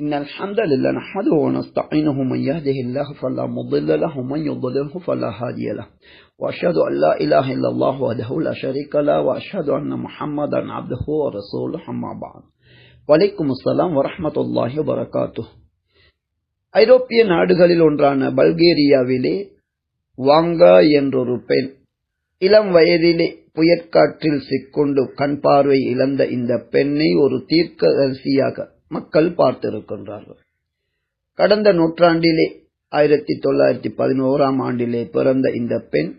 إن الحمد لله نحمده ونستعينه من يهده الله فلا مضل له ومن يضلله فلا هادي له وأشهد أن لا إله إلا الله وحده لا شريك له وأشهد أن محمدا عبده ورسوله أما بعد வலைக்கும் அஸ்லாம் வரமத்துல்லாஹி வரகாத்து ஐரோப்பிய நாடுகளில் ஒன்றான பல்கேரியாவிலே வாங்கா என்றொரு பெண் இளம் வயதிலே புயற்காற்றில் சிக்கொண்டு கண் பார்வை இழந்த இந்த பெண்ணை ஒரு தீர்க்கதரிசியாக மக்கள் பார்த்திருக்கின்றார்கள். கடந்த நூற்றாண்டிலே ஆயிரத்தி தொள்ளாயிரத்தி பதினோராம் ஆண்டிலே பிறந்த இந்த பெண்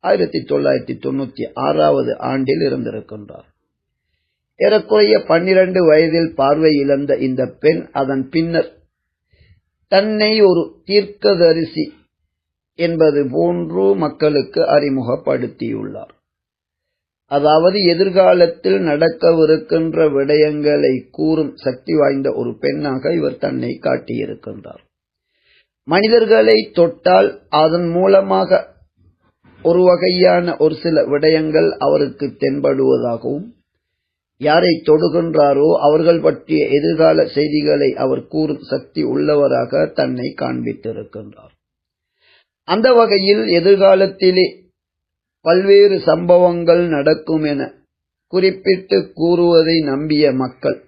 ஆயிரத்தி தொள்ளாயிரத்தி தொண்ணூத்தி ஆறாவது ஆண்டில் இருந்திருக்கின்றார். ஏறக்குறைய பன்னிரண்டு வயதில் பார்வை இழந்த இந்த பெண் அதன் பின்னர் தன்னை ஒரு தீர்க்கதரிசி என்பது போன்று மக்களுக்கு அறிமுகப்படுத்தியுள்ளார். அதாவது எதிர்காலத்தில் நடக்கவிருக்கின்ற விடயங்களை கூறும் சக்தி வாய்ந்த ஒரு பெண்ணாக இவர் தன்னை காட்டியிருக்கின்றார். மனிதர்களை தொட்டால் அதன் மூலமாக ஒரு வகையான ஒரு சில விடயங்கள் அவருக்கு தென்படுவதாகவும் யாரை தொடுகின்றாரோ அவர்கள் பற்றிய எதிர்கால செய்திகளை அவர் கூறும் சக்தி உள்ளவராக தன்னை காண்பித்திருக்கின்றார். அந்த வகையில் எதிர்காலத்திலே பல்வேறு சம்பவங்கள் நடக்கும் என குறிப்பிட்டு கூறுவதை நம்பிய மக்கள்.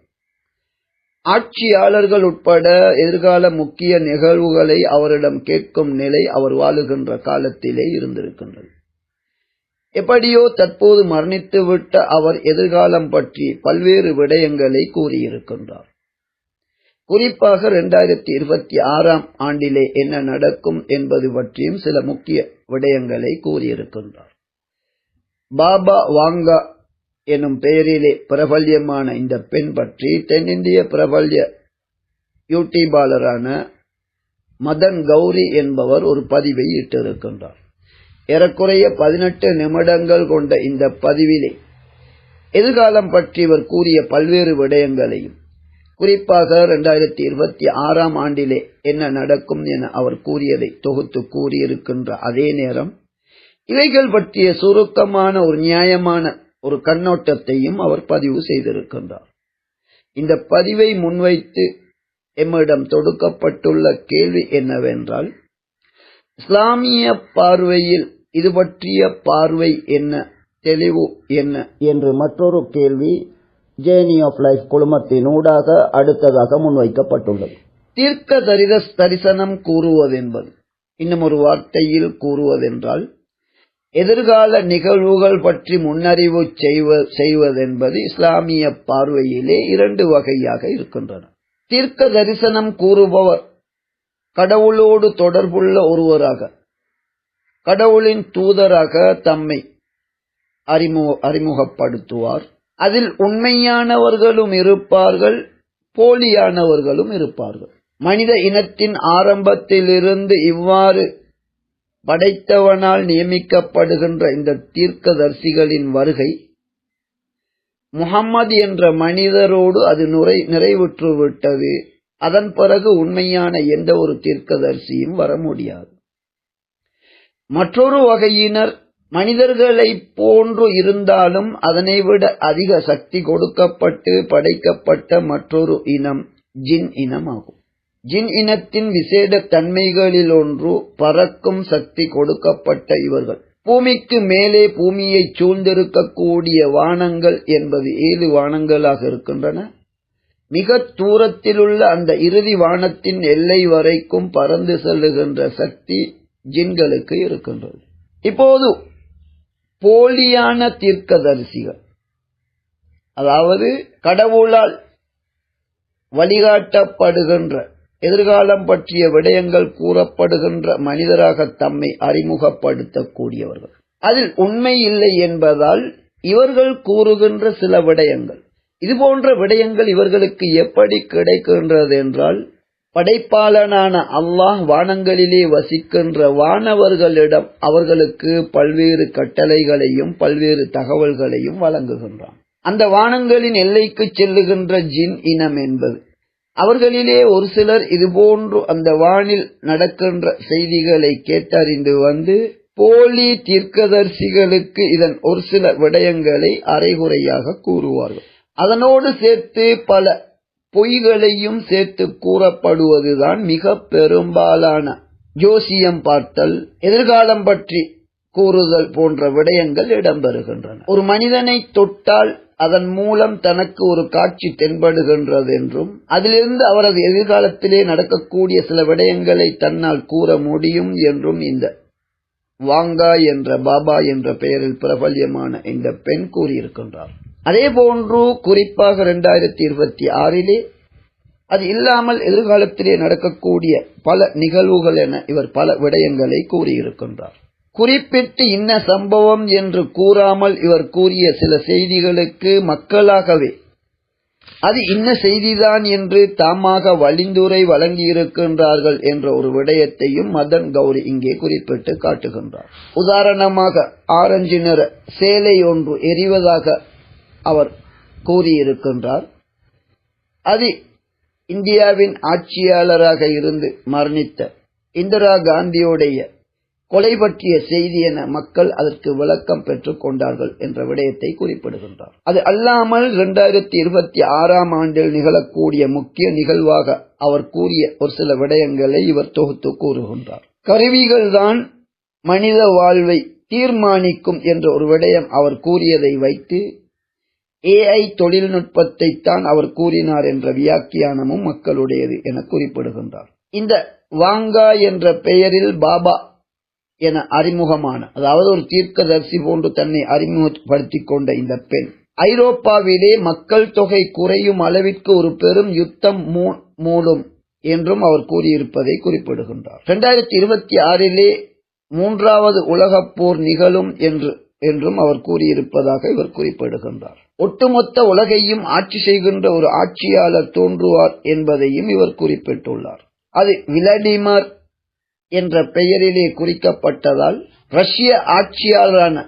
ஆட்சியாளர்கள் உட்பட எதிர்கால முக்கிய நிகழ்வுகளை அவரிடம் கேட்கும் நிலை அவர் வாழுகின்ற காலத்திலே இருந்திருக்கின்றது. எப்படியோ தற்போது மரணித்துவிட்ட அவர் எதிர்காலம் பற்றி பல்வேறு விடயங்களை கூறியிருக்கின்றார். குறிப்பாக இரண்டாயிரத்தி இருபத்தி ஆறாம் ஆண்டிலே என்ன நடக்கும் என்பது பற்றியும் சில முக்கிய விடயங்களை கூறியிருக்கின்றார். பாபா வாங்கா எனும் பெயரிலே பிரபல்யமான இந்த பெண் பற்றி தென்னிந்திய பிரபல்ய யூடியூபாளரான மதன் கௌரி என்பவர் ஒரு பதிவை இட்டிருக்கின்றார். ஏறக்குறைய பதினெட்டு நிமிடங்கள் கொண்ட இந்த பதிவிலே எதிர்காலம் பற்றி இவர் கூறிய பல்வேறு விடயங்களையும் குறிப்பாக இரண்டாயிரத்தி இருபத்தி ஆறாம் ஆண்டிலே என்ன நடக்கும் என அவர் கூறியதை தொகுத்து கூறியிருக்கின்ற அதே நேரம் இவைகள் பற்றிய சுருக்கமான ஒரு நியாயமான ஒரு கண்ணோட்டத்தையும் அவர் பதிவு செய்திருக்கின்றார். இந்த பதிவை முன்வைத்து எம்மிடம் தொடுக்கப்பட்டுள்ள கேள்வி என்னவென்றால் இஸ்லாமிய பார்வையில் இது பற்றிய பார்வை என்ன தெளிவு என்ன என்று மற்றொரு கேள்வி ஜேர்னி ஆஃப் லைஃப் குழுமத்தினூடாக அடுத்ததாக முன்வைக்கப்பட்டுள்ளது. தீர்க்க தரித தரிசனம் கூறுவதென்பது இன்னும் ஒரு வார்த்தையில் கூறுவதென்றால் எதிர்கால நிகழ்வுகள் பற்றி முன்னறிவு செய்வதென்பது இஸ்லாமிய பார்வையிலே இரண்டு வகையாக இருக்கின்றன. தீர்க்க தரிசனம் கூறுபவர் கடவுளோடு தொடர்புள்ள ஒருவராக கடவுளின் தூதராக தம்மை அறிமுகப்படுத்துவார். அதில் உண்மையானவர்களும் இருப்பார்கள் போலியானவர்களும் இருப்பார்கள். மனித இனத்தின் ஆரம்பத்திலிருந்து இவ்வாறு படைத்தவனால் நியமிக்கப்படுகின்ற இந்த தீர்க்கதரிசிகளின் வருகை முகம்மது என்ற மனிதரோடு அது நுரை நிறைவுற்று விட்டது. அதன் பிறகு உண்மையான எந்த ஒரு தீர்க்கதரிசியும் வர முடியாது. மற்றொரு வகையினர் மனிதர்களை போன்று இருந்தாலும் அதனை விட அதிக சக்தி கொடுக்கப்பட்டு படைக்கப்பட்ட மற்றொரு இனம் ஜின் இனம் ஆகும் ஜின் இனத்தின் விசேட தன்மைகளில் ஒன்று பறக்கும் சக்தி கொடுக்கப்பட்ட இவர்கள். பூமிக்கு மேலே பூமியை சூழ்ந்திருக்கக்கூடிய வானங்கள் என்பது ஏழு வானங்களாக இருக்கின்றன. மிக தூரத்திலுள்ள அந்த இறுதி வானத்தின் எல்லை வரைக்கும் பறந்து செல்லுகின்ற சக்தி ஜின்களுக்கு இருக்கின்றது. இப்போது போலியான தீர்க்கதரிசிகள் அதாவது கடவுளால் வழிகாட்டப்படுகின்ற எதிர்காலம் பற்றிய விடயங்கள் கூறப்படுகின்ற மனிதராக தம்மை அறிமுகப்படுத்தக்கூடியவர்கள். அதில் உண்மை இல்லை என்பதால் இவர்கள் கூறுகின்ற சில விடயங்கள். இதுபோன்ற விடயங்கள் இவர்களுக்கு எப்படி கிடைக்கின்றது என்றால் படைப்பாளனான அல்லாஹ் வானங்களிலே வசிக்கின்ற வானவர்களிடம் அவர்களுக்கு பல்வேறு கட்டளைகளையும் பல்வேறு தகவல்களையும் வழங்குகின்றான். அந்த வானங்களின் எல்லைக்கு செல்லுகின்ற ஜின் இனம் என்பது. அவர்களிலே ஒரு சிலர் இதுபோன்று அந்த வானில் நடக்கின்ற செய்திகளை கேட்டறிந்து வந்து போலி தீர்க்கதரிசிகளுக்கு இதன் ஒரு சில விடயங்களை அரைகுறையாக கூறுவார்கள். அதனோடு சேர்த்து பல பொய்களையும் சேர்த்து கூறப்படுவதுதான் மிக பெரும்பாலான ஜோசியம் பார்த்தல் எதிர்காலம் பற்றி கூறுதல் போன்ற விடயங்கள் இடம்பெறுகின்றன. ஒரு மனிதனை தொட்டால் அதன் மூலம் தனக்கு ஒரு காட்சி தென்படுகின்றது என்றும் அதிலிருந்து அவரது எதிர்காலத்திலே நடக்கக்கூடிய சில விடயங்களை தன்னால் கூற முடியும் என்றும் இந்த வாங்கா என்ற பாபா என்ற பெயரில் பிரபல்யமான இந்த பெண் கூறியிருக்கின்றார். அதே போன்று குறிப்பாக இரண்டாயிரத்தி இருபத்தி ஆறிலே அது இல்லாமல் எதிர்காலத்திலே நடக்கக்கூடிய பல நிகழ்வுகள் என இவர் பல விடயங்களை கூறியிருக்கின்றார். குறிப்பிட்டு இன்ன சம்பவம் என்று கூறாமல் இவர் கூறிய சில செய்திகளுக்கு மக்களாகவே அது இன்ன செய்திதான் என்று தாமாக வழிந்துரை வழங்கியிருக்கின்றார்கள் என்ற ஒரு விடயத்தையும் மதன் கௌரி இங்கே குறிப்பிட்டு காட்டுகின்றார். உதாரணமாக ஆரஞ்சு நிற சேலை ஒன்று எரிவதாக அவர் கூறியிருக்கின்றார். அது இந்தியாவின் ஆட்சியாளராக இருந்து மரணித்த இந்திரா காந்தியுடைய கொலை பற்றிய செய்தி என மக்கள் அதற்கு விளக்கம் பெற்றுக் கொண்டார்கள் என்ற விடயத்தை குறிப்பிடுகின்றார். அது அல்லாமல் இரண்டாயிரத்தி இருபத்தி ஆறாம் ஆண்டில் நிகழக்கூடிய முக்கிய நிகழ்வாக அவர் கூறிய ஒரு சில விடயங்களை இவர் தொகுத்து கூறுகின்றார். கருவிகள்தான் மனித வாழ்வை தீர்மானிக்கும் என்ற ஒரு விடயம் அவர் கூறியதை வைத்து ஏஐ தொழில்நுட்பத்தை தான் அவர் கூறினார் என்ற வியாக்கியானமும் மக்களுடையது என குறிப்பிடுகின்றார். இந்த வாங்கா என்ற பெயரில் பாபா என அறிமுகமான அதாவது ஒரு தீர்க்கதரிசி போன்று தன்னை அறிமுகப்படுத்திக் கொண்ட இந்த பெண். ஐரோப்பாவிலே மக்கள் தொகை குறையும் அளவிற்கு ஒரு பெரும் யுத்தம் மூடும் என்றும் அவர் கூறியிருப்பதை குறிப்பிடுகின்றார். இரண்டாயிரத்தி இருபத்தி ஆறிலே மூன்றாவது உலகப் போர் நிகழும் என்று என்றும் அவர் கூறியிருப்பதாக இவர் குறிப்பிடுகின்றார். ஒட்டுமொத்த உலகையும் ஆட்சி செய்கின்ற ஒரு ஆட்சியாளர் தோன்றுவார் என்பதையும் இவர் குறிப்பிட்டுள்ளார். அது விளாடிமர் என்ற பெயரிலே குறிக்கப்பட்டதால் ரஷ்ய ஆட்சியாளரான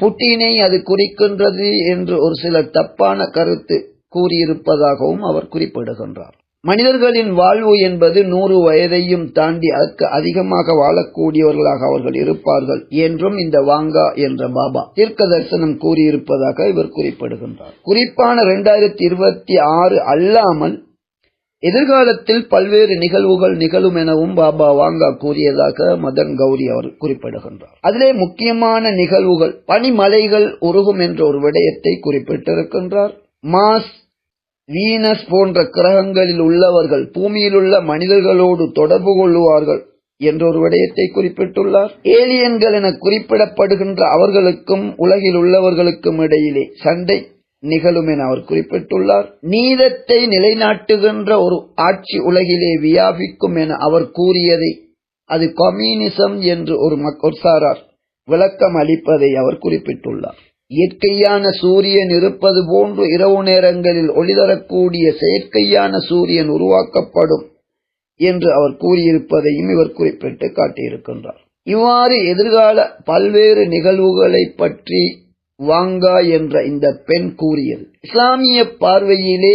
புட்டினை அது குறிக்கின்றது என்று ஒரு சில தப்பான கருத்து கூறியிருப்பதாகவும் அவர் குறிப்பிடுகின்றார். மனிதர்களின் வாழ்வு என்பது நூறு வயதையும் தாண்டி அதற்கு அதிகமாக வாழக்கூடியவர்களாக அவர்கள் இருப்பார்கள் என்றும் இந்த வாங்கா என்ற பாபா தீர்க்க தரிசனம் கூறியிருப்பதாக இவர் குறிப்பிடுகின்றார். குறிப்பான இரண்டாயிரத்தி இருபத்தி ஆறு அல்லாமல் எதிர்காலத்தில் பல்வேறு நிகழ்வுகள் நிகழும் எனவும் பாபா வாங்கா கூறியதாக மதன் கௌரி அவர் குறிப்பிடுகின்றார். அதிலே முக்கியமான நிகழ்வுகள் பனிமலைகள் உருகும் என்ற ஒரு விடயத்தை குறிப்பிட்டிருக்கின்றார். மாஸ் வீனஸ் போன்ற கிரகங்களில் உள்ளவர்கள் பூமியில் உள்ள மனிதர்களோடு தொடர்பு கொள்ளுவார்கள் என்ற ஒரு விடயத்தை குறிப்பிட்டுள்ளார். ஏலியன்கள் என குறிப்பிடப்படுகின்ற அவர்களுக்கும் உலகில் உள்ளவர்களுக்கும் இடையிலே சண்டை நிகழும் என அவர் குறிப்பிட்டுள்ளார். நீதத்தை நிலைநாட்டுகின்ற ஒரு ஆட்சி உலகிலே வியாபிக்கும் என அவர் கூறியதை அது கம்யூனிசம் என்று ஒரு மக்கொசாரார் விளக்கம் அளிப்பதை அவர் குறிப்பிட்டுள்ளார். இயற்கையான சூரியன் இருப்பது போன்று இரவு நேரங்களில் ஒளிதரக்கூடிய செயற்கையான சூரியன் உருவாக்கப்படும் என்று அவர் கூறியிருப்பதையும் இவர் குறிப்பிட்டு காட்டியிருக்கின்றார். இவ்வாறு எதிர்கால பல்வேறு நிகழ்வுகளை பற்றி வாங்கா என்ற இந்த பெண் கூறியது. இஸ்லாமிய பார்வையிலே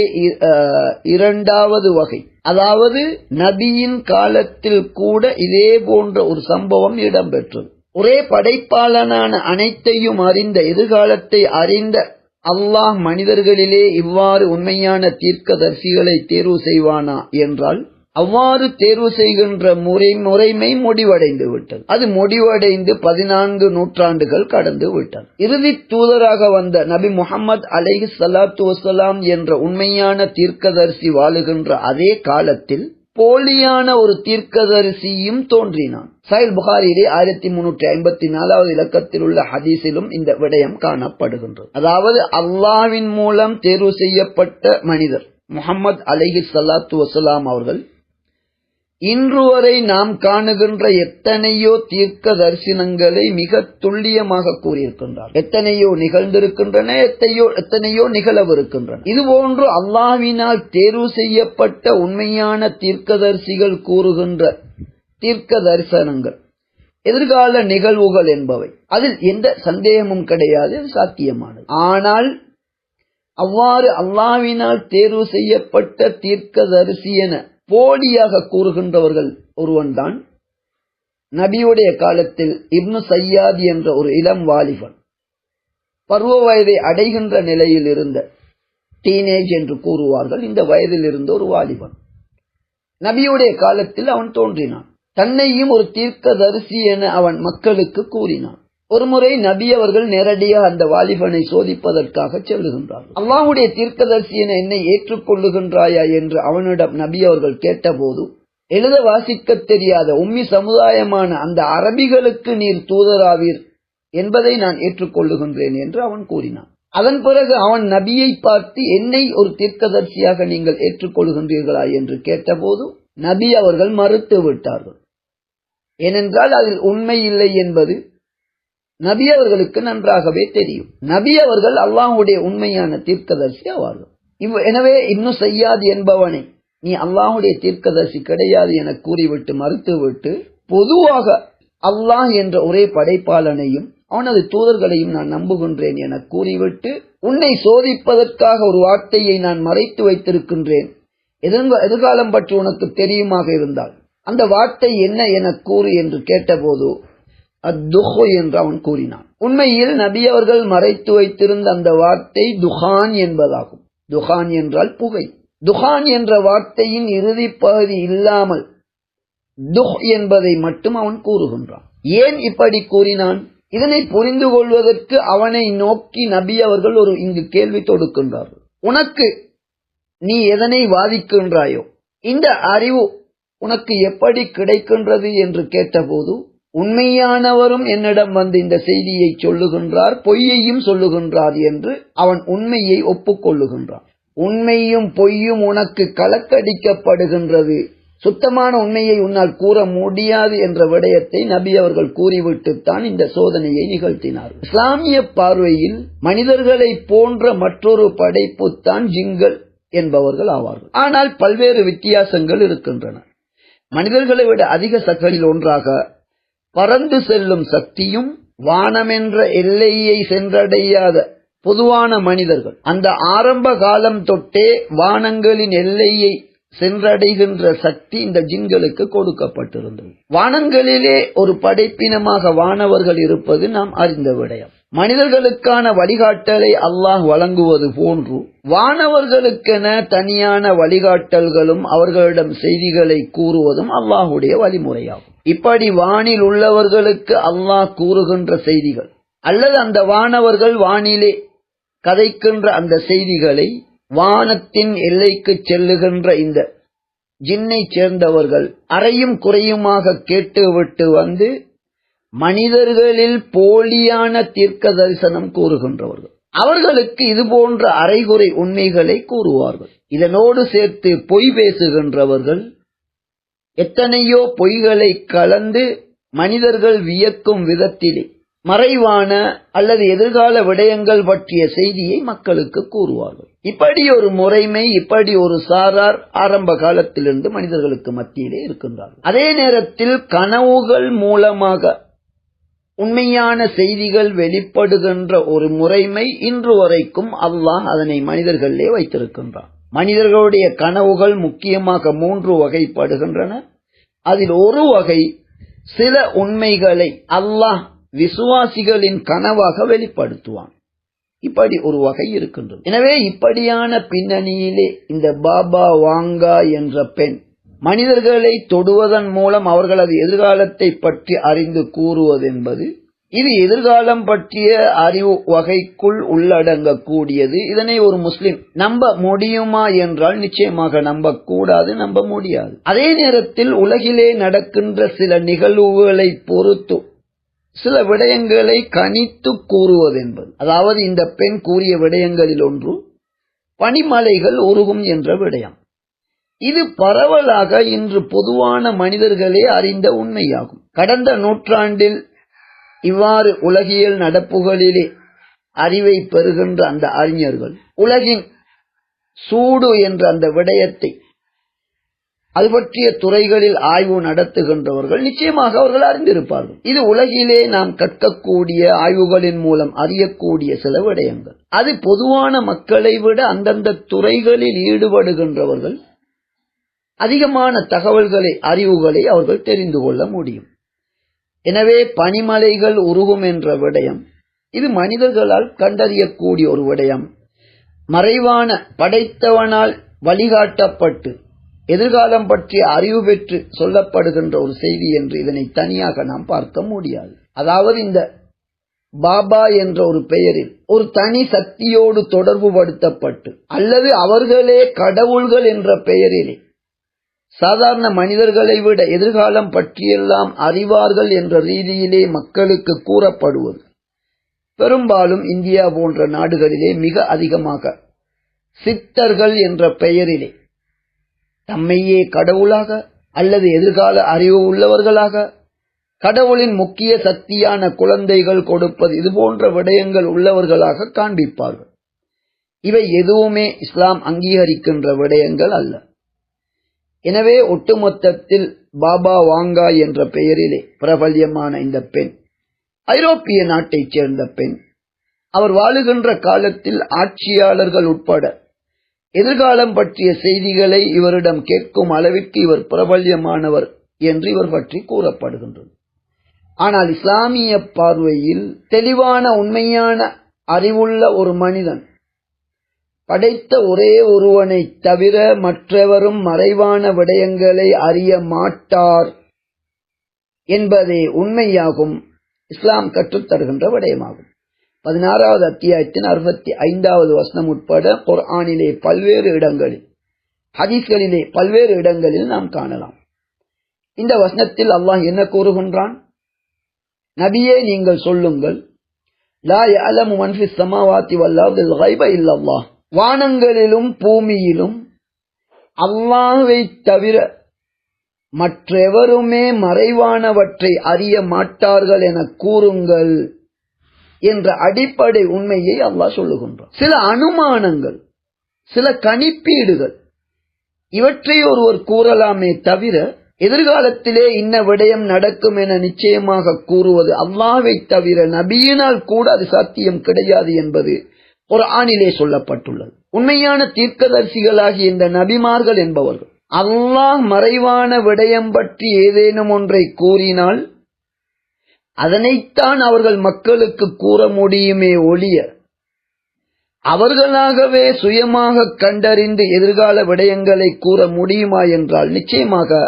இரண்டாவது வகை. அதாவது நபியின் காலத்தில் கூட இதே போன்ற ஒரு சம்பவம் இடம்பெற்றது. ஒரே படைப்பாளனான அனைத்தையும் அறிந்த எதிர்காலத்தை அறிந்த அல்லாஹ் மனிதர்களிலே இவ்வாறு உண்மையான தீர்க்கதரிசிகளை தேர்வு செய்வானா? என்றால் அவ்வாறு தேர்வு செய்கின்ற முறை முறைமை முடிவடைந்து விட்டது. அது முடிவடைந்து பதினான்கு நூற்றாண்டுகள் கடந்து விட்டது. இறுதி தூதராக வந்த நபி முகமது அலைஹி சலாத்து வசலாம் என்ற உண்மையான தீர்க்கதரிசி வாழுகின்ற அதே காலத்தில் போலியான ஒரு தீர்க்கதரிசியும் தோன்றினான். சைல் புகாரிலே ஆயிரத்தி முன்னூற்றி ஐம்பத்தி நாலாவது இலக்கத்தில் உள்ள ஹதீஸிலும் இந்த விடயம் காணப்படுகின்றது. அதாவது அல்லாவின் மூலம் தேர்வு செய்யப்பட்ட மனிதர் முகமது அலஹி சலாத்து வசலாம் அவர்கள் இன்று வரை நாம் காணுகின்ற எத்தனையோ தீர்க்க தரிசனங்களை மிக துல்லியமாக கூறியிருக்கின்றார் எத்தனையோ நிகழ்ந்திருக்கின்றன எத்தையோ எத்தனையோ நிகழவிருக்கின்றன. இதுபோன்று அல்லாவினால் தேர்வு செய்யப்பட்ட உண்மையான தீர்க்கதரிசிகள் கூறுகின்ற தீர்க்க தரிசனங்கள் எதிர்கால நிகழ்வுகள் என்பவை. அதில் எந்த சந்தேகமும் கிடையாது சாத்தியமானது. ஆனால் அவ்வாறு அல்லாவினால் தேர்வு செய்யப்பட்ட தீர்க்கதரிசி என போலியாக கூறுகின்றவர்கள் ஒருவன்தான் நபியுடைய காலத்தில் இப்னு சையாதி என்ற ஒரு இளம் வாலிபன். பருவ வயதை அடைகின்ற நிலையில் இருந்த டீனேஜ் என்று கூறுவார்கள். இந்த வயதில் இருந்த ஒரு வாலிபன். நபியுடைய காலத்தில் அவன் தோன்றினான். தன்னையும் ஒரு தீர்க்க தரிசி என அவன் மக்களுக்கு கூறினான். ஒருமுறை நபி அவர்கள் நேரடியாக அந்த வாலிபனை சோதிப்பதற்காக செல்லுகின்றார்கள். அல்லாஹுடைய தீர்க்கதர்சியனை என என்னை ஏற்றுக்கொள்ளுகின்றாயா என்று அவனிடம் நபி அவர்கள் கேட்டபோது எழுத வாசிக்க தெரியாத உம்மி சமுதாயமான அந்த அரபிகளுக்கு நீர் தூதராவீர் என்பதை நான் ஏற்றுக்கொள்ளுகின்றேன் என்று அவன் கூறினான். அதன் பிறகு அவன் நபியை பார்த்து என்னை ஒரு தீர்க்கதர்சியாக நீங்கள் ஏற்றுக்கொள்கின்றீர்களா என்று கேட்டபோது நபி அவர்கள் மறுத்து விட்டார்கள் ஏனென்றால் அதில் உண்மை இல்லை என்பது நபி அவர்களுக்கு நன்றாகவே தெரியும். நபி அவர்கள் அல்லாஹுடைய உண்மையான தீர்க்கதரிசி ஆவார்கள். இவ் எனவே இன்னும் செய்யாது என்பவனை நீ அல்லாஹுடைய தீர்க்கதரிசி கிடையாது என கூறிவிட்டு மறுத்துவிட்டு பொதுவாக அல்லாஹ் என்ற ஒரே படைப்பாளனையும் அவனது தூதர்களையும் நான் நம்புகின்றேன் என கூறிவிட்டு உன்னை சோதிப்பதற்காக ஒரு வார்த்தையை நான் மறைத்து வைத்திருக்கின்றேன். எதிர்காலம் பற்றி உனக்கு தெரியுமாக இருந்தால் அந்த வார்த்தை என்ன என கூறு என்று கேட்டபோது அத்துஹு என்று அவன் கூறினான். உண்மையில் நபி அவர்கள் மறைத்து வைத்திருந்த அந்த வார்த்தை துஹான் என்பதாகும். துஹான் என்றால் புகை. துஹான் என்ற வார்த்தையின் இறுதி பகுதி இல்லாமல் துஹ் என்பதை மட்டும் அவன் கூறுகின்றான். ஏன் இப்படி கூறினான்? இதனை புரிந்து கொள்வதற்கு அவனை நோக்கி நபி அவர்கள் ஒரு இங்கு கேள்வி தொடுக்கின்றார்கள். உனக்கு நீ எதனை வாதிக்கின்றாயோ? இந்த அறிவு உனக்கு எப்படி கிடைக்கின்றது என்று கேட்டபோது உண்மையானவரும் என்னிடம் வந்து இந்த செய்தியை சொல்லுகின்றார் பொய்யையும் சொல்லுகின்றார் என்று அவன் உண்மையை ஒப்புக்கொள்ளுகின்றான். உண்மையும் பொய்யும் உனக்கு கலக்கடிக்கப்படுகின்றது. சுத்தமான உண்மையை உன்னால் கூற முடியாது என்ற விடயத்தை நபி அவர்கள் கூறிவிட்டுத்தான் இந்த சோதனையை நிகழ்த்தினார். இஸ்லாமிய பார்வையில் மனிதர்களை போன்ற மற்றொரு படைப்பு தான் ஜிங்கள் என்பவர்கள் ஆவார்கள். ஆனால் பல்வேறு வித்தியாசங்கள் இருக்கின்றன. மனிதர்களை விட அதிக சக்களில் ஒன்றாக பறந்து செல்லும் சக்தியும் வானமென்ற எல்லையை சென்றடையாத பொதுவான மனிதர்கள். அந்த ஆரம்ப காலம் தொட்டே வானங்களின் எல்லையை சென்றடைகின்ற சக்தி இந்த ஜின்களுக்கு கொடுக்கப்பட்டிருந்தது. வானங்களிலே ஒரு படைப்பினமாக வானவர்கள் இருப்பது நாம் அறிந்த விடயம். மனிதர்களுக்கான வழிகாட்டலை அல்லாஹ் வழங்குவது போன்று வானவர்களுக்கென தனியான வழிகாட்டல்களும் அவர்களிடம் செய்திகளை கூறுவதும் அல்லாஹுடைய வழிமுறையாகும். இப்படி வானில் உள்ளவர்களுக்கு அல்லாஹ் கூறுகின்ற செய்திகள் அல்லது அந்த வானவர்கள் வானிலே கதைக்கின்ற அந்த செய்திகளை வானத்தின் எல்லைக்கு செல்லுகின்ற இந்த ஜின்னை சேர்ந்தவர்கள் அறையும் குறையுமாக கேட்டுவிட்டு வந்து மனிதர்களில் போலியான தீர்க்க தரிசனம் கூறுகின்றவர்கள். அவர்களுக்கு இது போன்ற அரைகுறை உண்மைகளை கூறுவார்கள். இதனோடு சேர்த்து பொய் பேசுகின்றவர்கள் எத்தனையோ பொய்களை கலந்து மனிதர்கள் வியக்கும் விதத்திலே மறைவான அல்லது எதிர்கால விடயங்கள் பற்றிய செய்தியை மக்களுக்கு கூறுவார்கள். இப்படி ஒரு முறைமை இப்படி ஒரு சாரார் ஆரம்ப காலத்திலிருந்து மனிதர்களுக்கு மத்தியிலே இருக்கின்றார்கள். அதே நேரத்தில் கனவுகள் மூலமாக உண்மையான செய்திகள் வெளிப்படுகின்ற ஒரு முறைமை இன்று வரைக்கும் அல்லாஹ் அதனை மனிதர்களே வைத்திருக்கின்றான். மனிதர்களுடைய கனவுகள் முக்கியமாக மூன்று வகைப்படுகின்றன. அதில் ஒரு வகை சில உண்மைகளை அல்லாஹ் விசுவாசிகளின் கனவாக வெளிப்படுத்துவான். இப்படி ஒரு வகை இருக்கின்றது. எனவே இப்படியான பின்னணியிலே இந்த பாபா வாங்கா என்ற பெண் மனிதர்களை தொடுவதன் மூலம் அவர்களது எதிர்காலத்தை பற்றி அறிந்து கூறுவது என்பது இது எதிர்காலம் பற்றிய அறிவு வகைக்குள் உள்ளடங்கக்கூடியது. இதனை ஒரு முஸ்லிம் நம்ப முடியுமா என்றால் நிச்சயமாக நம்பக்கூடாது நம்ப முடியாது. அதே நேரத்தில் உலகிலே நடக்கின்ற சில நிகழ்வுகளை பொறுத்து சில விடயங்களை கணித்து கூறுவது என்பது அதாவது இந்த பெண் கூறிய விடயங்களில் ஒன்று பனிமலைகள் உருகும் என்ற விடயம். இது பரவலாக இன்று பொதுவான மனிதர்களே அறிந்த உண்மையாகும். கடந்த நூற்றாண்டில் இவ்வாறு உலகியல் நடப்புகளிலே அறிவை பெறுகின்ற அந்த அறிஞர்கள் உலகின் சூடு என்ற அந்த விடயத்தை அது பற்றிய துறைகளில் ஆய்வு நடத்துகின்றவர்கள் நிச்சயமாக அவர்கள் அறிந்திருப்பார்கள். இது உலகிலே நாம் கற்கக்கூடிய ஆய்வுகளின் மூலம் அறியக்கூடிய சில விடயங்கள் அது பொதுவான மக்களை விட அந்தந்த துறைகளில் ஈடுபடுகின்றவர்கள் அதிகமான தகவல்களை அறிவுகளை அவர்கள் தெரிந்து கொள்ள முடியும். எனவே பனிமலைகள் உருகும் என்ற விடயம் இது மனிதர்களால் கண்டறியக்கூடிய ஒரு விடயம். மறைவான படைத்தவனால் வழிகாட்டப்பட்டு எதிர்காலம் பற்றிய அறிவு பெற்று சொல்லப்படுகின்ற ஒரு செய்தி என்று இதனை தனியாக நாம் பார்க்க முடியாது. அதாவது இந்த பாபா என்ற ஒரு பெயரில் ஒரு தனி சக்தியோடு தொடர்பு படுத்தப்பட்டு அல்லது அவர்களே கடவுள்கள் என்ற பெயரிலே சாதாரண மனிதர்களை விட எதிர்காலம் பற்றியெல்லாம் அறிவார்கள் என்ற ரீதியிலே மக்களுக்கு கூறப்படுவது பெரும்பாலும் இந்தியா போன்ற நாடுகளிலே மிக அதிகமாக சித்தர்கள் என்ற பெயரிலே தம்மையே கடவுளாக அல்லது எதிர்கால அறிவு உள்ளவர்களாக. கடவுளின் முக்கிய சக்தியான குழந்தைகள் கொடுப்பது இது போன்ற விடயங்கள் உள்ளவர்களாக காண்பிப்பார்கள். இவை எதுவுமே இஸ்லாம் அங்கீகரிக்கின்ற விடயங்கள் அல்ல. எனவே ஒட்டுமொத்தத்தில் பாபா வாங்கா என்ற பெயரிலே பிரபல்யமான இந்த பெண் ஐரோப்பிய நாட்டைச் சேர்ந்த பெண் அவர் வாழுகின்ற காலத்தில் ஆட்சியாளர்கள் உட்பட எதிர்காலம் பற்றிய செய்திகளை இவரிடம் கேட்கும் அளவிற்கு இவர் பிரபல்யமானவர் என்று இவர் பற்றி கூறப்படுகின்றது. ஆனால் இஸ்லாமிய பார்வையில் தெளிவான உண்மையான அறிவுள்ள ஒரு மனிதன் படைத்த ஒரே ஒருவனை தவிர மற்றவரும் மறைவான விடயங்களை அறிய மாட்டார் என்பதே உண்மையாகும் இஸ்லாம் கற்றுத்தருகின்ற விடயமாகும். பதினாறாவது அத்தியாயத்தின் அறுபத்தி ஐந்தாவது வசனம் உட்பட குர்ஆனிலே பல்வேறு இடங்களில் ஹதீஸ்களிலே பல்வேறு இடங்களில் நாம் காணலாம். இந்த வசனத்தில் அல்லாஹ் என்ன கூறுகின்றான்? நபியே நீங்கள் சொல்லுங்கள் லா யஅலமு மன் ஃபிஸ் ஸமாவாத்தி கைப இல்லல்லாஹ். வானங்களிலும் பூமியிலும் அல்லாஹை தவிர மற்றெவருமே மறைவானவற்றை அறிய மாட்டார்கள் என கூறுங்கள். என்ற அடிப்படை உண்மையை அல்லாஹ் சொல்லுகின்றான். சில அனுமானங்கள் சில கணிப்பீடுகள் இவற்றை ஒருவர் கூறலாமே தவிர எதிர்காலத்திலே இன்ன விடயம் நடக்கும் என நிச்சயமாக கூறுவது அல்லாவை தவிர நபியினால் கூட அது சாத்தியம் கிடையாது என்பது ஒரு ஆணிலே சொல்லப்பட்டுள்ளது. உண்மையான தீர்க்கதரிசிகளாகிய இந்த நபிமார்கள் என்பவர்கள் அல்லாஹ் மறைவான விடயம் பற்றி ஏதேனும் ஒன்றை கூறினால் அதனைத்தான் அவர்கள் மக்களுக்கு கூற முடியுமே ஒழிய அவர்களாகவே சுயமாக கண்டறிந்து எதிர்கால விடயங்களை கூற முடியுமா என்றால் நிச்சயமாக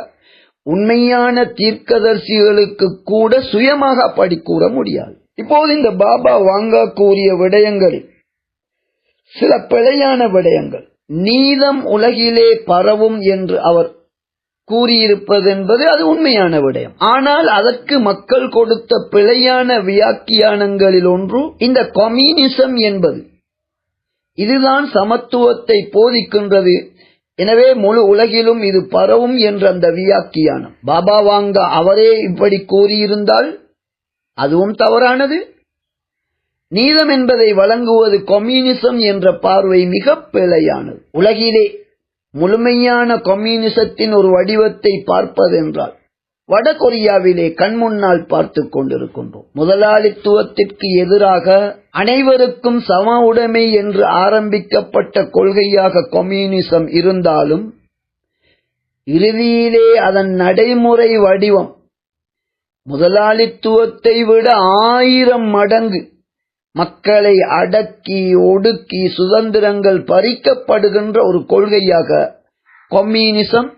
உண்மையான தீர்க்கதர்சிகளுக்கு கூட சுயமாக அப்படி கூற முடியாது. இப்போது இந்த பாபா வாங்கா கூறிய விடயங்களில் சில பிழையான விடயங்கள். நீதம் உலகிலே பரவும் என்று அவர் கூறியிருப்பது என்பது அது உண்மையான விடயம். ஆனால் அதற்கு மக்கள் கொடுத்த பிழையான வியாக்கியானங்களில் ஒன்று இந்த கம்யூனிசம் என்பது. இதுதான் சமத்துவத்தை போதிக்கின்றது. எனவே முழு உலகிலும் இது பரவும் என்ற அந்த வியாக்கியானம். பாபா வாங்க அவரே இப்படி கூறியிருந்தால் அதுவும் தவறானது. நீதம் என்பதை வழங்குவது கம்யூனிசம் என்ற பார்வை மிக பிழையானது. உலகிலே முழுமையான கம்யூனிசத்தின் ஒரு வடிவத்தை பார்ப்பதென்றால் வடகொரியாவிலே கண்முன்னால் பார்த்து கொண்டிருக்கின்றோம். முதலாளித்துவத்திற்கு எதிராக அனைவருக்கும் சம உடைமை என்று ஆரம்பிக்கப்பட்ட கொள்கையாக கம்யூனிசம் இருந்தாலும் இறுதியிலே அதன் நடைமுறை வடிவம் முதலாளித்துவத்தை விட ஆயிரம் மடங்கு மக்களை அடக்கி ஒடுக்கி சுதந்திரங்கள் பறிக்கப்படுகின்ற ஒரு கொள்கையாக கம்யூனிசம்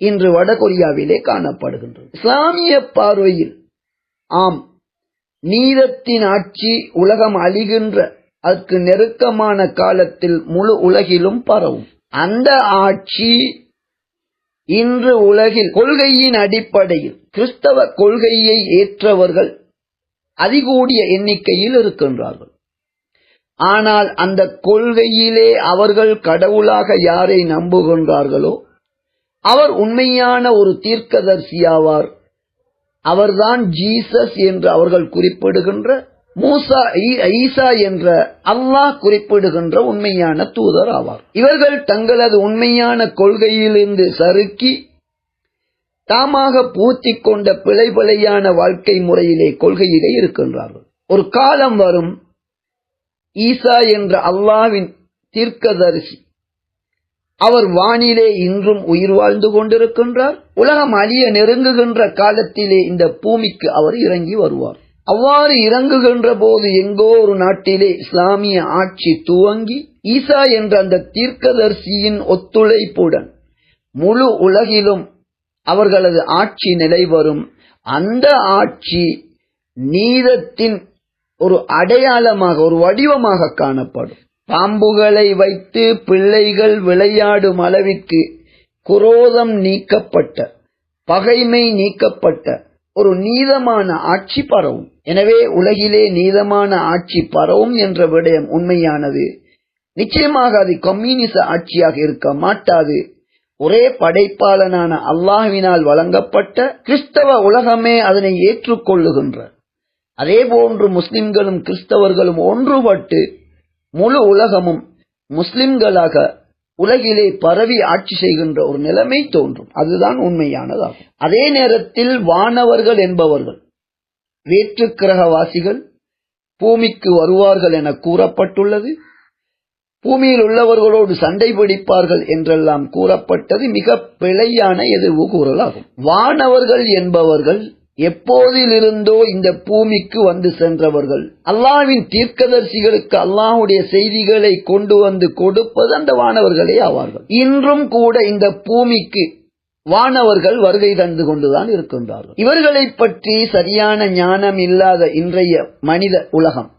இன்று வடகொரியாவிலே காணப்படுகின்றது. இஸ்லாமிய பார்வையில் ஆம் நீதத்தின் ஆட்சி உலகம் அழிகின்ற அதற்கு நெருக்கமான காலத்தில் முழு உலகிலும் பரவும். அந்த ஆட்சி இன்று உலகில் கொள்கையின் அடிப்படையில் கிறிஸ்தவ கொள்கையை ஏற்றவர்கள் அதிகூடிய எண்ணிக்கையில் இருக்கின்றார்கள். ஆனால் அந்த கொள்கையிலே அவர்கள் கடவுளாக யாரை நம்புகின்றார்களோ அவர் உண்மையான ஒரு தீர்க்கதர்சியாவார். அவர்தான் ஜீசஸ் என்று அவர்கள் குறிப்பிடுகின்ற மூசா ஈசா என்ற அல்லாஹ் குறிப்பிடுகின்ற உண்மையான தூதர் ஆவார். இவர்கள் தங்களது உண்மையான கொள்கையிலிருந்து சறுக்கி தாமாக பூத்தி கொண்ட பிழை பிழையான வாழ்க்கை முறையிலே கொள்கையிலே இருக்கின்றார்கள். ஒரு காலம் வரும் ஈசா என்ற அல்லாவின் தீர்க்கதரிசி அவர் வானிலே இன்றும் உயிர் வாழ்ந்து கொண்டிருக்கின்றார். உலகம் அழிய நெருங்குகின்ற காலத்திலே இந்த பூமிக்கு அவர் இறங்கி வருவார். அவ்வாறு இறங்குகின்ற போது எங்கோ ஒரு நாட்டிலே இஸ்லாமிய ஆட்சி துவங்கி ஈசா என்ற அந்த தீர்க்கதரிசியின் ஒத்துழைப்புடன் முழு உலகிலும் அவர்களது ஆட்சி நிலை வரும் அந்த ஆட்சி நீதத்தின் ஒரு அடையாளமாக ஒரு வடிவமாக காணப்படும். பாம்புகளை வைத்து பிள்ளைகள் விளையாடும் அளவிற்கு குரோதம் நீக்கப்பட்ட பகைமை நீக்கப்பட்ட ஒரு நீதமான ஆட்சி பரவும். எனவே உலகிலே நீதமான ஆட்சி பரவும் என்ற விடயம் உண்மையானது. நிச்சயமாக அது கம்யூனிச ஆட்சியாக இருக்க மாட்டாது. ஒரே படைப்பாளனான அல்லாஹுவினால் வழங்கப்பட்ட கிறிஸ்தவ உலகமே அதனை ஏற்றுக்கொள்ளுகின்ற. அதே போன்று முஸ்லிம்களும் கிறிஸ்தவர்களும் ஒன்றுபட்டு முழு உலகமும் முஸ்லிம்களாக உலகிலே பரவி ஆட்சி செய்கின்ற ஒரு நிலைமை தோன்றும். அதுதான் உண்மையானதாகும். அதே நேரத்தில் வானவர்கள் என்பவர்கள் வேற்றுக்கிரகவாசிகள் பூமிக்கு வருவார்கள் என கூறப்பட்டுள்ளது. பூமியில் உள்ளவர்களோடு சண்டை பிடிப்பார்கள் என்றெல்லாம் கூறப்பட்டது மிக பிழையான எதிர்வு கூறலாகும். வானவர்கள் என்பவர்கள் எப்போதிலிருந்தோ இந்த பூமிக்கு வந்து சென்றவர்கள். அல்லாவின் தீர்க்கதரிசிகளுக்கு அல்லாஹுடைய செய்திகளை கொண்டு வந்து கொடுப்பது அந்த வானவர்களே ஆவார்கள். இன்றும் கூட இந்த பூமிக்கு வானவர்கள் வருகை தந்து கொண்டுதான் இருக்கின்றார்கள். இவர்களை பற்றி சரியான ஞானம் இல்லாத இன்றைய மனித உலகம்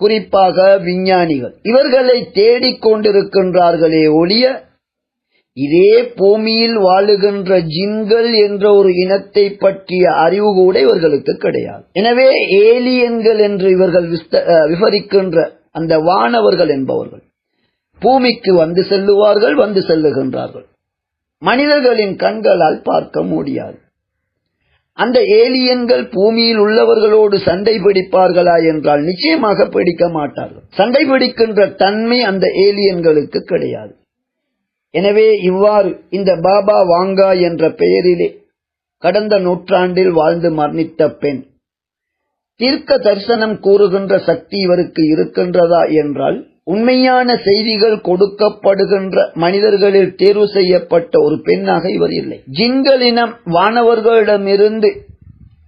குறிப்பாக விஞ்ஞானிகள். இவர்களை தேடிக் கொண்டிருக்கின்றார்களே ஒழிய இதே பூமியில் வாழுகின்ற ஜின்கள் என்ற ஒரு இனத்தை பற்றிய அறிவு கூட இவர்களுக்கு கிடையாது. எனவே ஏலியன்கள் என்று இவர்கள் விவரிக்கின்ற அந்த வானவர்கள் என்பவர்கள் பூமிக்கு வந்து செல்லுவார்கள் வந்து செல்லுகின்றார்கள். மனிதர்களின் கண்களால் பார்க்க முடியாது. அந்த ஏலியன்கள் பூமியில் உள்ளவர்களோடு சண்டை பிடிப்பார்களா என்றால் நிச்சயமாக பிடிக்க மாட்டார்கள். சண்டை பிடிக்கின்ற தன்மை அந்த ஏலியன்களுக்கு கிடையாது. எனவே இவ்வாறு இந்த பாபா வாங்கா என்ற பெயரிலே கடந்த நூற்றாண்டில் வாழ்ந்து மரணித்த பெண் தீர்க்க தரிசனம் கூறுகின்ற சக்தி இவருக்கு இருக்கின்றதா என்றால் உண்மையான செய்திகள் கொடுக்கப்படுகின்ற மனிதர்களில் தேர்வு செய்யப்பட்ட ஒரு பெண்ணாக இவர் இல்லை. ஜின்களினம் வானவர்களிடமிருந்து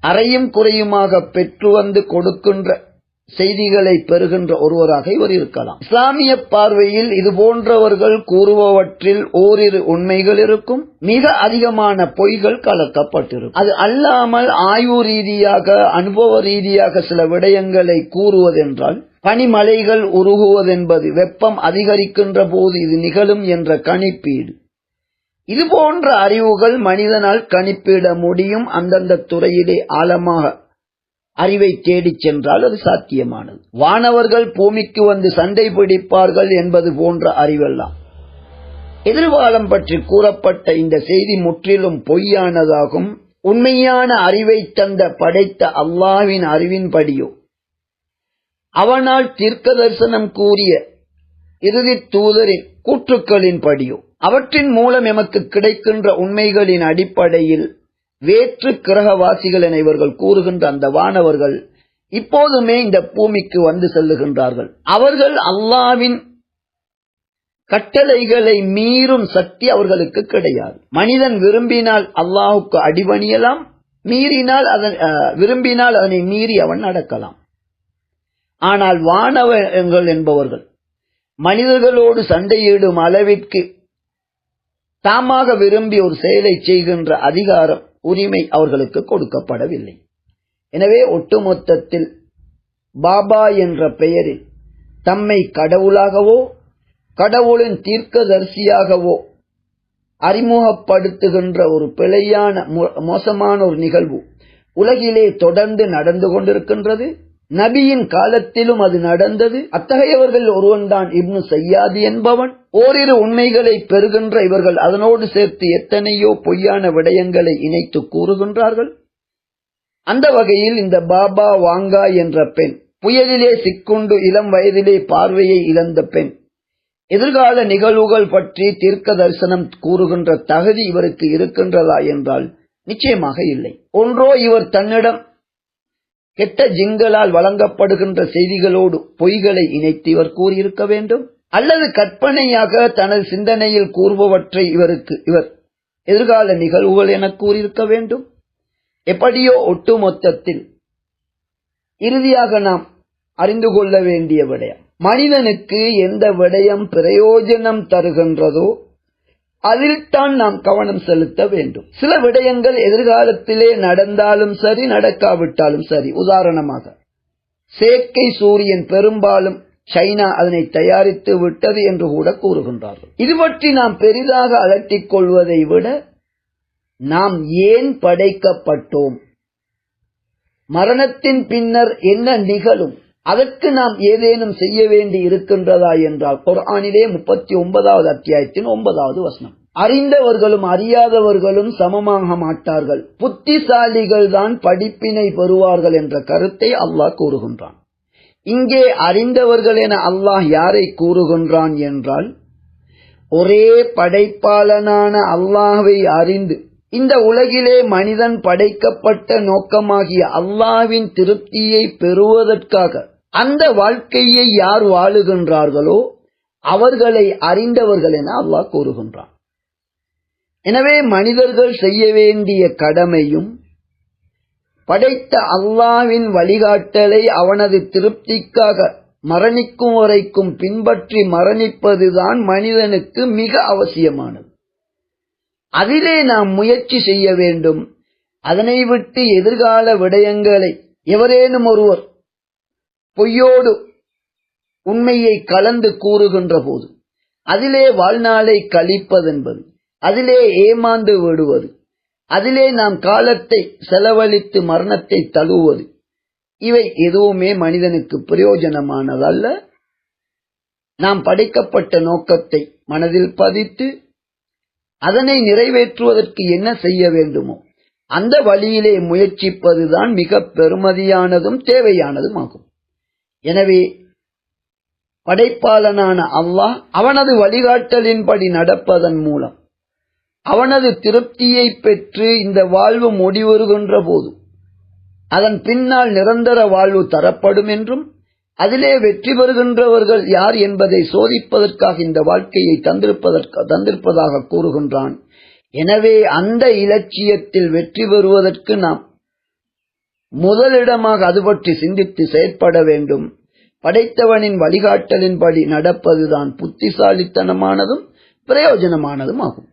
அறையும் குறையுமாக பெற்று வந்து கொடுக்கின்ற செய்திகளை பெறுகின்ற ஒருவராக இவர் இருக்கலாம். இஸ்லாமிய பார்வையில் இது போன்றவர்கள் கூறுபவற்றில் ஓரிரு உண்மைகள் இருக்கும். மிக அதிகமான பொய்கள் கலக்கப்பட்டிருக்கும். அது அல்லாமல் ஆய்வு ரீதியாக அனுபவ ரீதியாக சில விடயங்களை கூறுவதென்றால் பனிமலைகள் உருகுவதென்பது வெப்பம் அதிகரிக்கின்ற போது இது நிகழும் என்ற கணிப்பீடு. இது போன்ற அறிவுகள் மனிதனால் கணிப்பிட முடியும் அந்தந்த துறையிலே ஆழமாக அறிவை தேடிச் சென்றால் அது சாத்தியமானது. வானவர்கள் பூமிக்கு வந்து சண்டை பிடிப்பார்கள் என்பது போன்ற அறிவெல்லாம். எதிர்காலம் பற்றி கூறப்பட்ட இந்த செய்தி முற்றிலும் பொய்யானதாகும். உண்மையான அறிவை தந்த படைத்த அல்லாவின் அறிவின்படியோ அவனால் தீர்க்க தரிசனம் கூறிய இறுதி தூதரின் கூற்றுக்களின்படியோ அவற்றின் மூலம் எமக்கு கிடைக்கின்ற உண்மைகளின் அடிப்படையில் வேற்று கிரகவாசிகள் என இவர்கள் கூறுகின்ற அந்த வானவர்கள் இப்போதுமே இந்த பூமிக்கு வந்து செல்லுகின்றார்கள். அவர்கள் அல்லாவின் கட்டளைகளை மீறும் சக்தி அவர்களுக்கு கிடையாது. மனிதன் விரும்பினால் அல்லாஹுக்கு அடிபணியலாம் மீறினால் அதன் விரும்பினால் அதனை மீறி அவன் நடக்கலாம். ஆனால் வானவங்கள் என்பவர்கள் மனிதர்களோடு சண்டையிடும் அளவிற்கு தாமாக விரும்பி ஒரு செயலை செய்கின்ற அதிகாரம் உரிமை அவர்களுக்கு கொடுக்கப்படவில்லை. எனவே ஒட்டுமொத்தத்தில் பாபா என்ற பெயரில் தம்மை கடவுளாகவோ கடவுளின் தீர்க்கதரிசியாகவோ அறிமுகப்படுத்துகின்ற ஒரு பிழையான மோசமான ஒரு நிகழ்வு உலகிலே தொடர்ந்து நடந்து கொண்டிருக்கின்றது. நபியின் காலத்திலும் அது நடந்தது. அத்தகையவர்கள் ஒருவன்தான் இப்னு செய்யாது என்பவன். ஓரிரு உண்மைகளை பெறுகின்ற இவர்கள் அதனோடு சேர்த்து எத்தனையோ பொய்யான விடயங்களை இணைத்து கூறுகின்றார்கள். அந்த வகையில் இந்த பாபா வாங்கா என்ற பெண் புயலிலே சிக்குண்டு இளம் வயதிலே பார்வையை இழந்த பெண் எதிர்கால நிகழ்வுகள் பற்றி தீர்க்க தரிசனம் கூறுகின்ற தகுதி இவருக்கு இருக்கின்றதா என்றால் நிச்சயமாக இல்லை. ஒன்றோ இவர் தன்னிடம் கெட்ட ஜிங்களால் வழங்கப்படுகின்ற செய்திகளோடு பொய்களை இணைத்து இவர் கூறியிருக்க வேண்டும். அல்லது கற்பனையாக தனது சிந்தனையில் கூறுபவற்றை இவருக்கு இவர் எதிர்கால நிகழ்வுகள் என கூறியிருக்க வேண்டும். எப்படியோ ஒட்டுமொத்தத்தில் இறுதியாக நாம் அறிந்து கொள்ள வேண்டிய விடயம் மனிதனுக்கு எந்த விடயம் பிரயோஜனம் தருகின்றதோ அதில் தான் நாம் கவனம் செலுத்த வேண்டும். சில விடயங்கள் எதிர்காலத்திலே நடந்தாலும் சரி நடக்காவிட்டாலும் சரி. உதாரணமாக செயற்கை சூரியன் பெரும்பாலும் சைனா அதனை தயாரித்து விட்டது என்று கூட கூறுகின்றார்கள். இது பற்றி நாம் பெரிதாக அலட்டிக் கொள்வதை விட நாம் ஏன் படைக்கப்பட்டோம்? மரணத்தின் பின்னர் என்ன நிகழும்? அதற்கு நாம் ஏதேனும் செய்ய வேண்டி இருக்கின்றதா என்றால் குர்ஆனிலே முப்பத்தி ஒன்பதாவது அத்தியாயத்தின் ஒன்பதாவது வசனம். அறிந்தவர்களும் அறியாதவர்களும் சமமாக மாட்டார்கள். புத்திசாலிகள் தான் படிப்பினை பெறுவார்கள் என்ற கருத்தை அல்லாஹ் கூறுகின்றான். இங்கே அறிந்தவர்கள் என அல்லாஹ் யாரை கூறுகின்றான் என்றால் ஒரே படைப்பாளனான அல்லாஹை அறிந்து இந்த உலகிலே மனிதன் படைக்கப்பட்ட நோக்கமாகிய அல்லாஹ்வின் திருப்தியை பெறுவதற்காக அந்த வாழ்க்கையை யார் வாழுகின்றார்களோ அவர்களை அறிந்தவர்கள் என அல்லாஹ் கூறுகின்றான். எனவே மனிதர்கள் செய்ய வேண்டிய கடமையும் படைத்த அல்லாவின் வழிகாட்டலை அவனது திருப்திக்காக மரணிக்கும் வரைக்கும் பின்பற்றி மரணிப்பதுதான் மனிதனுக்கு மிக அவசியமானது. அதிலே நாம் முயற்சி செய்ய வேண்டும். அதனை விட்டு எதிர்கால விடயங்களை எவரேனும் ஒருவர் பொய்யோடு உண்மையை கலந்து கூறுகின்ற போது அதிலே வாழ்நாளை கழிப்பதென்பது அதிலே ஏமாந்து விடுவது அதிலே நாம் காலத்தை செலவழித்து மரணத்தை தழுவது இவை எதுவுமே மனிதனுக்கு பிரயோஜனமானதல்ல. நாம் படைக்கப்பட்ட நோக்கத்தை மனதில் பதித்து அதனை நிறைவேற்றுவதற்கு என்ன செய்ய வேண்டுமோ அந்த வழியிலே முயற்சிப்பதுதான் மிக பெருமதியானதும் தேவையானதும் ஆகும் எனவே படைப்பாளனான அல்லாஹ் அவனது வழிகாட்டலின்படி நடப்பதன் மூலம் அவனது திருப்தியை பெற்று இந்த வாழ்வு முடிவுறுகின்ற போது அதன் பின்னால் நிரந்தர வாழ்வு தரப்படும் என்றும் அதிலே வெற்றி பெறுகின்றவர்கள் யார் என்பதை சோதிப்பதற்காக இந்த வாழ்க்கையை தந்திருப்பதற்கு தந்திருப்பதாக கூறுகின்றான். எனவே அந்த இலட்சியத்தில் வெற்றி பெறுவதற்கு நாம் முதலிடமாக அது பற்றி சிந்தித்து செயற்பட வேண்டும். படைத்தவனின் வழிகாட்டலின்படி நடப்பதுதான் புத்திசாலித்தனமானதும் பிரயோஜனமானதும் ஆகும்.